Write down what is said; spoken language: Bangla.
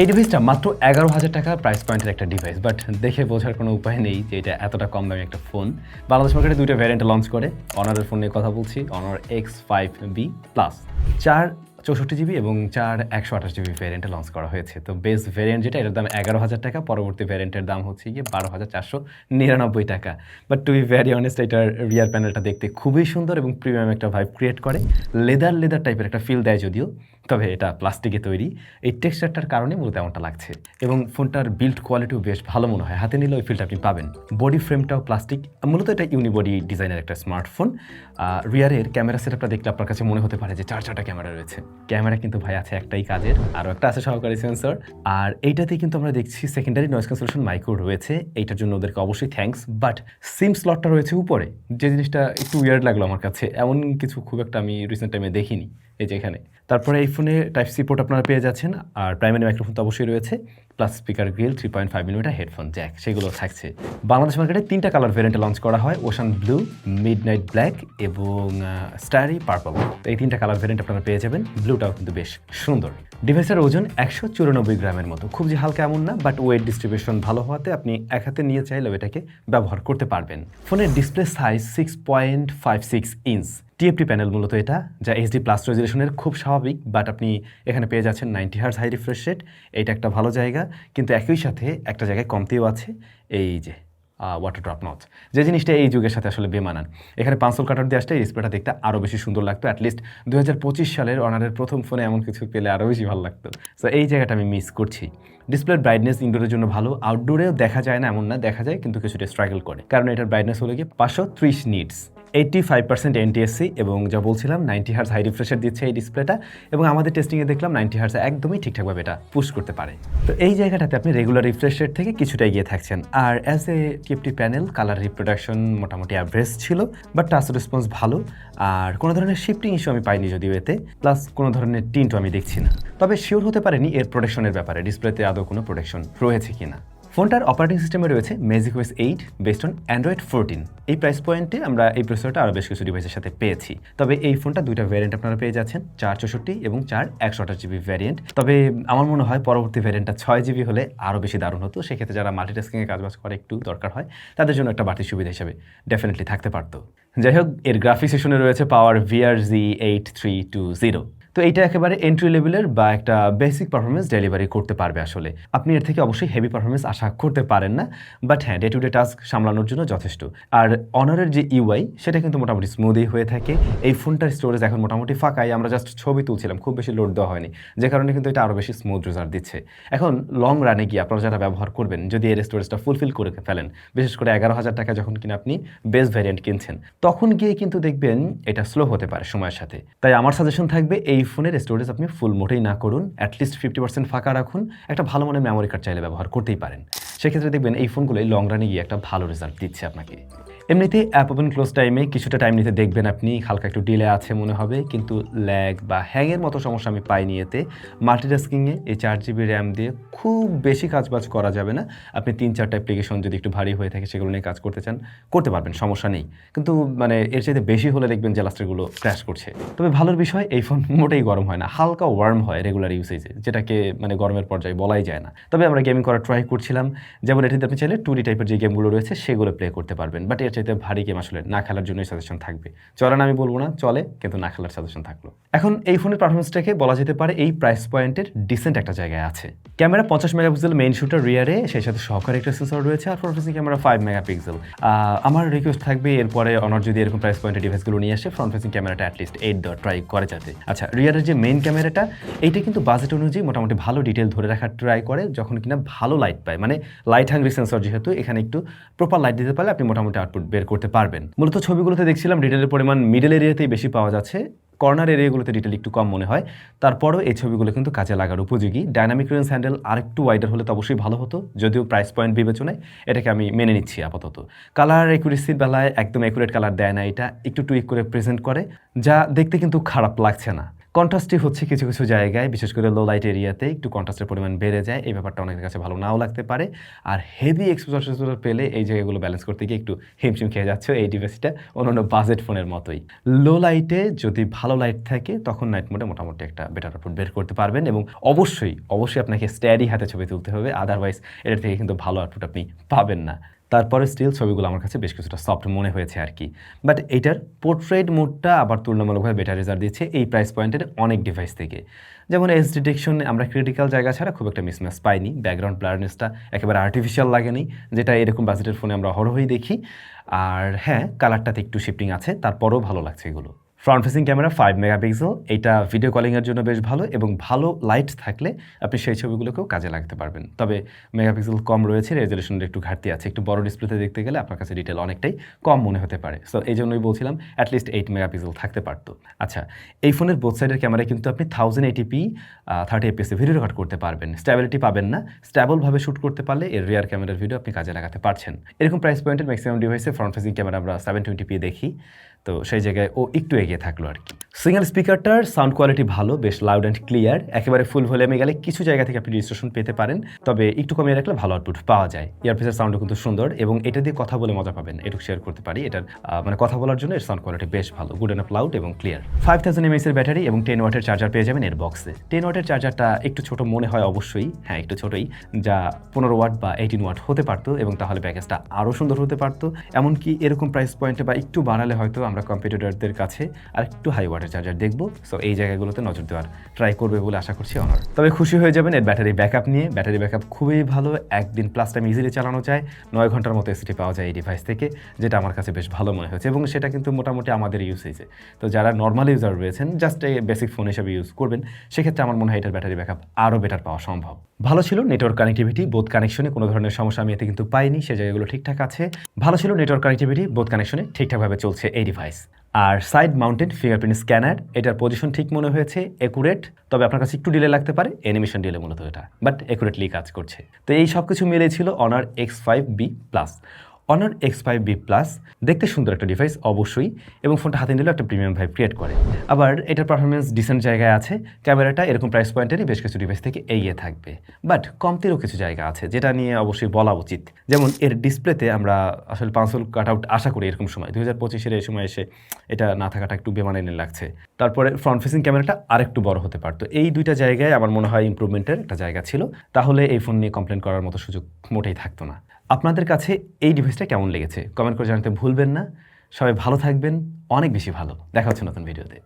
এই ডিভাইসটা মাত্র এগারো হাজার টাকা প্রাইস পয়েন্টের একটা ডিভাইস বাট দেখে বোঝার কোনো উপায় নেই যে এটা এতটা কম দামি একটা ফোন বাংলাদেশ মার্কেটে দুইটা ভ্যারিয়েন্ট লঞ্চ করে অনারের ফোন নিয়ে কথা বলছি Honor X five B plus চার চৌষট্টি জিবি এবং চার একশো আঠাশ জিবি ভ্যারিয়েন্টে লঞ্চ করা হয়েছে। তো বেস ভ্যারিয়েন্ট যেটা, এটার দাম এগারো হাজার টাকা, পরবর্তী ভ্যারিয়েন্টের দাম হচ্ছে গিয়ে বারো হাজার চারশো নিরানব্বই টাকা। But to be very honest এটার রিয়ার প্যানেলটা দেখতে খুবই সুন্দর এবং প্রিমিয়াম একটা ভাইব ক্রিয়েট করে। লেদার লেদার টাইপের একটা ফিল দেয় যদিও। তবে এটা প্লাস্টিকে তৈরি। এই টেক্সচারটার কারণে মূলত এমনটা লাগছে। এবং ফোনটার বিল্ড কোয়ালিটিও বেশ ভালো মনে হয়। হাতে নিলে ওই ফিলটা আপনি পাবেন। বডি ফ্রেমটাও প্লাস্টিক। মূলত এটা ইউনিবডি ডিজাইনের একটা স্মার্টফোন। রিয়ারের ক্যামেরা সেটআপটা দেখলে আপনার কাছে মনে হতে পারে যে চার চারটা ক্যামেরা রয়েছে। ক্যামেরা কিন্তু ভাই আছে একটাই কাজের। আরও একটা আছে সহকারী সেন্সর আর এইটাতে কিন্তু আমরা দেখছি সেকেন্ডারি নয়েজ ক্যান্সেলেশন মাইক্রো রয়েছে। এইটার জন্য ওদেরকে অবশ্যই থ্যাঙ্কস বাট সিম স্লটটা রয়েছে উপরে। যে জিনিসটা একটু উইয়ার্ড লাগল আমার কাছে। এমন কিছু খুব একটা আমি রিসেন্ট টাইমে দেখিনি। এই যে এখানে। তারপরে এই ফোনে টাইপ সি পোর্ট আপনারা পেয়ে যাচ্ছেন, আর প্রাইমারি মাইক্রোফোন তো অবশ্যই রয়েছে plus speaker grill three point five millimetre headphone jack সেগুলো থাকছে। বাংলাদেশ মার্কেটে তিনটা কালার ভেরিয়েন্টে লঞ্চ করা হয় ocean blue midnight black এবং স্টারি পার্পল এই তিনটা কালার ভেরিয়েন্ট আপনারা পেয়ে যাবেন ব্লুটাও কিন্তু বেশ সুন্দর। ডিভাইসের ওজন একশো চুরানব্বই গ্রামের মতো। খুব যে হালকা এমন না বাট ওয়েট ডিস্ট্রিবিউশন ভালো হওয়াতে আপনি এক হাতে নিয়ে চাইলেও এটাকে ব্যবহার করতে পারবেন। ফোনের display size six point five six inch TFT panel মূলত এটা, যা এইচডি প্লাস রেজুলেশনের খুব স্বাভাবিক বাট আপনি এখানে পেয়ে যাচ্ছেন ninety hertz high refresh rate এইটা একটা ভালো জায়গা, কিন্তু একই সাথে একটা জায়গায় কমতিও আছে, এই যে ওয়াটার ড্রপ নচ যে জিনিসটা এই যুগের সাথে আসলে বেমানান। এখানে পাঁচল কাটার দিয়ে আসলে ডিসপ্লেটা দেখতে আরও বেশি সুন্দর লাগতো অ্যাটলিস্ট দু হাজার পঁচিশ সালের অনারের প্রথম ফোনে এমন কিছু পেলে আরও বেশি ভালো লাগতো। সো এই জায়গাটা আমি মিস করছি। ডিসপ্লের ব্রাইটনেস ইনডোরের জন্য ভালো আউটডোরেও দেখা যায় না, এমন না, দেখা যায়, কিন্তু কিছুটা স্ট্রাগল করে। কারণ এটার ব্রাইটনেস হলো গিয়ে পাঁচশো ত্রিশ nits eighty five percent NTSC এবং যা বলছিলাম নাইনটি হার্স হাই রিফ্রেশার দিচ্ছে এই ডিসপ্লেটা এবং আমাদের টেস্টিংয়ে দেখলাম নাইনটি হার্স একদমই ঠিকঠাকভাবে এটা পুশ করতে পারে। তো এই জায়গাটাতে আপনি রেগুলার রিফ্রেশ রেট থেকে কিছুটা এগিয়ে থাকছেন। আর as a TFT panel colour reproduction মোটামুটি অ্যাভারেজ ছিল বাট টাচ রেসপন্স ভালো। আর কোনো ধরনের শিফটিং ইস্যু আমি পাইনি যদিও এতে প্লাস কোনো ধরনের টিন্টও আমি দেখছি না। তবে শিওর হতে পারেনি এর প্রোটেকশনের ব্যাপারে ডিসপ্লেতে আদৌ কোনো প্রোটেকশন রয়েছে কিনা। ফোনটার অপারেটিং সিস্টেমে রয়েছে magic OS eight based on Android fourteen এই প্রাইস পয়েন্টে আমরা এই প্রসেসরটা আরও বেশ কিছু ডিভাইসের সাথে পেয়েছি। তবে এই ফোনটা দুইটা ভ্যারিয়েন্ট আপনারা পেয়ে যাচ্ছেন, চার চৌষট্টি এবং চার একশো আঠাশ জিবি ভ্যারিয়েন্ট তবে আমার মনে হয় পরবর্তী ভ্যারিয়েন্টটা ছয় জিবি হলে আরও বেশি দারুণ হতো। সেক্ষেত্রে যারা মাল্টিটাস্কিংয়ে কাজবাজ করে একটু দরকার হয়, তাদের জন্য একটা বাড়তি সুবিধা হিসেবে ডেফিনেটলি থাকতে পারতো। যাই হোক, এর গ্রাফিক সেশনে রয়েছে power VR G eight three two zero তো এটা একেবারে এন্ট্রি লেভেলের বা একটা বেসিক পারফরমেন্স ডেলিভারি করতে পারবে আসলে। আপনি এর থেকে অবশ্যই হেভি পারফরমেন্স আশা করতে পারেন না বাট হ্যাঁ ডে টু ডে টাস্ক সামলানোর জন্য যথেষ্ট। আর অনারের যে ইউআই সেটা কিন্তু মোটামুটি স্মুথই হয়ে থাকে। এই ফোনটার স্টোরেজ এখন মোটামুটি ফাঁকাই, আমরা জাস্ট ছবি তুলছিলাম, খুব বেশি লোড দেওয়া হয়নি। যে কারণে কিন্তু এটা আরও বেশি স্মুথ রেজাল্ট দিচ্ছে। এখন লং রানে গিয়ে আপনারা যারা ব্যবহার করবেন, যদি এর স্টোরেজটা ফুলফিল করে ফেলেন, বিশেষ করে এগারো হাজার টাকা যখন কিনা আপনি বেস ভ্যারিয়েন্ট কিনছেন, তখন গিয়ে কিন্তু দেখবেন এটা স্লো হতে পারে সময়ের সাথে। তাই আমার সাজেশন থাকবে, এই ফোনের স্টোরেজ আপনি ফুল মোটেই না করুন অ্যাটলিস্ট ফিফটি পার্সেন্ট ফাঁকা রাখুন। একটা ভালো মানের মেমোরি কার্ড চাইলে ব্যবহার করতেই পারেন। সেক্ষেত্রে দেখবেন এই ফোনগুলোই লং রানে গিয়ে একটা ভালো রেজাল্ট দিচ্ছে আপনাকে। এমনিতে অ্যাপ ওপেন ক্লোজ টাইমে কিছুটা টাইম নিতে দেখবেন আপনি, হালকা একটু ডিলে আছে মনে হবে, কিন্তু ল্যাগ বা হ্যাংয়ের মতো সমস্যা আমি পাইনি এতে। মাল্টিটাস্কিংয়ে এই চার জিবি র্যাম দিয়ে খুব বেশি কাজবাজ করা যাবে না। আপনি তিন, চারটা অ্যাপ্লিকেশন যদি একটু ভারী হয়ে থাকে, সেগুলো নিয়ে কাজ করতে চান, করতে পারবেন, সমস্যা নেই। কিন্তু মানে এর চাইতে বেশি হলে দেখবেন যে লাস্টারগুলো ক্র্যাশ করছে। তবে ভালোর বিষয়, এই ফোন মোটেই গরম হয় না, হালকা ওয়ার্ম হয় রেগুলার ইউসেজে যেটাকে মানে গরমের পর্যায়ে বলাই যায় না। তবে আমরা গেমিং করার ট্রাই করছিলাম। যেমন এটিতে আপনি চাইলে টু ডি টাইপের যে গেমগুলো রয়েছে, সেগুলো প্লে করতে পারবেন। বাট এর চাইতে ভারী গেম আসলে না খেলার জন্যই সাজেশন থাকবে। চলে না আমি বলব না, চলে কিন্তু না খেলার সাজেশন থাকল। এখন এই ফোনের পারফরমেন্সটাকে বলা যেতে পারে এই প্রাইস পয়েন্টের ডিসেন্ট একটা জায়গায় আছে। ক্যামেরা পঞ্চাশ মেগাপিক্সেল মেইন শুটার রিয়ারে সেই সাথে সহকারী একটা সেন্সর রয়েছে আর ফ্রন্ট ক্যামেরা ফাইভ মেগাপিক্সেল আমার রিকোয়েস্ট থাকবে এরপরে অনার যদি এরকম প্রাইস পয়েন্টের ডিভাইসগুলো নিয়ে আসে ফ্রন্ট ফেসিং ক্যামেরাটা অ্যাটলিস্ট এইট দেওয়ার ট্রাই করে যাতে। আচ্ছা রিয়ারের যে মেইন ক্যামেরাটা এইটা কিন্তু বাজেট অনুযায়ী মোটামুটি ভালো ডিটেল ধরে রাখার ট্রাই করে, যখন কিনা ভালো লাইট পায়। মানে লাইট হাঙ্গ্রি সেন্সর যেহেতু, এখানে একটু প্রপার লাইট দিতে পারলে আপনি মোটামুটি আউটপুট বের করতে পারবেন। মূলত ছবিগুলোতে দেখছিলাম ডিটেলের পরিমাণ মিডল এরিয়াতেই বেশি পাওয়া যাচ্ছে। কর্নার এরিয়াগুলোতে ডিটেল একটু কম মনে হয়। তারপরও এই ছবিগুলো কিন্তু কাজে লাগার উপযোগী। ডাইনামিক রেঞ্জ হ্যান্ডেল আরেকটু ওয়াইডার হলে তো অবশ্যই ভালো হতো, যদিও প্রাইস পয়েন্ট বিবেচনায় এটাকে আমি মেনে নিচ্ছি আপাতত। কালার একুরেসির বেলায় একদম একুরেট কালার দেয় না এটা। একটু টুইক করে প্রেজেন্ট করে, যা দেখতে কিন্তু খারাপ লাগছে না। কন্ট্রাস্টই হচ্ছে কিছু কিছু জায়গায়, বিশেষ করে লো লাইট এরিয়াতে একটু কন্ট্রাস্টের পরিমাণ বেড়ে যায়। এই ব্যাপারটা অনেকের কাছে ভালো নাও লাগতে পারে। আর হেভি এক্সপোজার পেলে এই জায়গাগুলো ব্যালেন্স করতে গিয়ে একটু হিমশিম খেয়ে যাচ্ছে এই ডিভাইসটা অন্যান্য বাজেট ফোনের মতোই। লো লাইটে যদি ভালো লাইট থাকে, তখন নাইট মোডে মোটামুটি একটা বেটার আউটপুট বের করতে পারবেন এবং অবশ্যই অবশ্যই আপনাকে স্ট্যাডি হাতে ছবি তুলতে হবে আদারওয়াইজ এটার থেকে কিন্তু ভালো আউটপুট আপনি পাবেন না। তারপরে স্টিল ছবিগুলো আমার কাছে বেশ কিছুটা সফট মনে হয়েছে আর কি। বাট এইটার পোর্ট্রেট মোডটা আবার তুলনামূলকভাবে বেটার রেজাল্ট দিচ্ছে এই প্রাইস পয়েন্টের অনেক ডিভাইস থেকে। যেমন এস ডিটেকশন আমরা ক্রিটিক্যাল জায়গা ছাড়া খুব একটা মিসম্যাচ পাইনি ব্যাকগ্রাউন্ড ব্লারনেসটা একেবারে আর্টিফিশিয়াল লাগেনি, যেটা এরকম বাজেটের ফোনে আমরা হরহই দেখি। আর হ্যাঁ কালারটাতে একটু শিফটিং আছে, তারপরেও ভালো লাগছে এগুলো। Front facing camera five megapixel এটা ভিডিও কলিংয়ের জন্য বেশ ভালো এবং ভালো লাইট থাকলে আপনি সেই ছবিগুলোকেও কাজে লাগতে পারবেন। তবে মেগাপিক্সেল কম রয়েছে রেজলিউশনের একটু ঘাটতি আছে। একটু বড় ডিসপ্লেতে দেখতে গেলে আপনার কাছে ডিটেল অনেকটাই কম মনে হতে পারে। সো এই জন্যই বলছিলাম অ্যাটলিস্ট এইট মেগাপিক্সেল থাকতে পারতো। আচ্ছা এই ফোনের বোথ সাইডের ক্যামেরায় কিন্তু আপনি থাউজেন্ড এইটিপি থার্টি এপিএসে ভিডিও রেকর্ড করতে পারবেন। স্ট্যাবিলিটি পাবেন না। স্ট্যাবলভাবে শ্যুট করতে পারলে এর রিয়ার ক্যামেরার ভিডিও আপনি কাজে লাগাতে পারছেন। এরকম প্রাইস পয়েন্টের ম্যাক্সিমাম ডিভাইসে ফ্রন্ট ফেসিং ক্যামেরা আমরা সেভেন টোয়েন্টি পি দেখি। তো সেই জায়গায় ও একটু এগিয়ে থাকল আর কি। সিঙ্গেল স্পিকারটার সাউন্ড কোয়ালিটি ভালো, বেশ লাউড অ্যান্ড ক্লিয়ার একেবারে ফুল ভলিউমে গেলে কিছু জায়গা থেকে আপনি রেজিস্ট্রেশন পেতে পারেন, তবে একটু কমিয়ে রাখলে ভালো আউটপুট পাওয়া যায়। ইয়ারপিসের সাউন্ডও কিন্তু সুন্দর এবং এটা দিয়ে কথা বলে মজা পাবেন, এটুকু শেয়ার করতে পারি। এটার মানে কথা বলার জন্য এর সাউন্ড কোয়ালিটি বেশ ভালো গুড এনাফ লাউড এবং ক্লিয়ার ফাইভ থাউজেন্ড এমএস এর ব্যাটারি এবং টেন ওয়াটের চার্জার পেয়ে যাবেন এর বক্সে টেন ওয়াটের চার্জারটা একটু ছোট মনে হয় অবশ্যই হ্যাঁ একটু ছোটই, যা পনেরো ওয়াট বা এইটিন ওয়াট হতে পারতো এবং তাহলে প্যাকেজটা আরও সুন্দর হতে পারতো। এমনকি এরকম প্রাইস পয়েন্টে বা একটু বাড়ালে হয়তো আমরা কম্পিউটারদের কাছে আর একটু হাই ওয়াটার চার্জার দেখব। সো এই জায়গাগুলোতে নজর দেওয়ার ট্রাই করবে বলে আশা করছি অনার তবে খুশি হয়ে যাবেন এর ব্যাটারি ব্যাকআপ নিয়ে। ব্যাটারি ব্যাকআপ খুবই ভালো। একদিন প্লাস টাইম ইজিলি চালানো যায়। নয় ঘণ্টার মতো এসিটি পাওয়া যায় এই ডিভাইস থেকে, যেটা আমার কাছে বেশ ভালো মনে হয়েছে। এবং সেটা কিন্তু মোটামুটি আমাদের ইউসেজে তো যারা নর্মাল ইউজার রয়েছেন জাস্ট বেসিক ফোন হিসেবে ইউজ করবেন, সেক্ষেত্রে আমার মনে হয় এটার ব্যাটারি ব্যাকআপ আরও বেটার পাওয়া সম্ভব। ভালো ছিল নেটওয়ার্ক কানেক্টিভিটি বোধ কানেকশনে কোনো ধরনের সমস্যা আমি এতে কিন্তু পাইনি, সে জায়গাগুলো ঠিকঠাক আছে। ভালো ছিল নেটওয়ার্ক কানেক্টিভিটি বোধ কানেকশনে ঠিকঠাকভাবে চলছে এই ডিভাইস আর সাইড মাউন্টেড ফিঙ্গারপ্রিন্ট স্ক্যানার এটার পজিশন ঠিক মনে হয়েছে একুরেট তবে আপনার কাছে একটু ডিলে লাগতে পারে অ্যানিমেশন ডিলে মূলত এটা বাট একুরেটলি কাজ করছে। তো এই সব কিছু মিলে ছিল Honor X five B plus Honor X five B plus দেখতে সুন্দর একটা ডিভাইস অবশ্যই, এবং ফোনটা হাতে নিলেও একটা প্রিমিয়াম ভাইব ক্রিয়েট করে। আবার এটার পারফরমেন্স ডিসেন্ট জায়গায় আছে ক্যামেরাটা এরকম প্রাইস পয়েন্টেরই বেশ কিছু ডিভাইস থেকে এগিয়ে থাকবে। বাট কমতেরও কিছু জায়গা আছে, যেটা নিয়ে অবশ্যই বলা উচিত। যেমন এর ডিসপ্লেতে আমরা আসলে পাঁচল কাট আউট আশা করি এরকম সময় দু হাজার পঁচিশের এই সময় এসে এটা না থাকাটা একটু বেমানানি লাগছে। তারপরে ফ্রন্ট ফেসিং ক্যামেরাটা আরেকটু বড় হতে পারতো। এই দুইটা জায়গায় আমার মনে হয় ইম্প্রুভমেন্টের একটা জায়গা ছিল। তাহলে এই ফোন নিয়ে কমপ্লেন করার মতো সুযোগ মোটেই থাকতো না। আপনাদের কাছে এই ডিভাইসটা কেমন লেগেছে? কমেন্ট করে জানাতে ভুলবেন না। সবাই ভালো থাকবেন। অনেক বেশি ভালো। দেখা হচ্ছে নতুন ভিডিওতে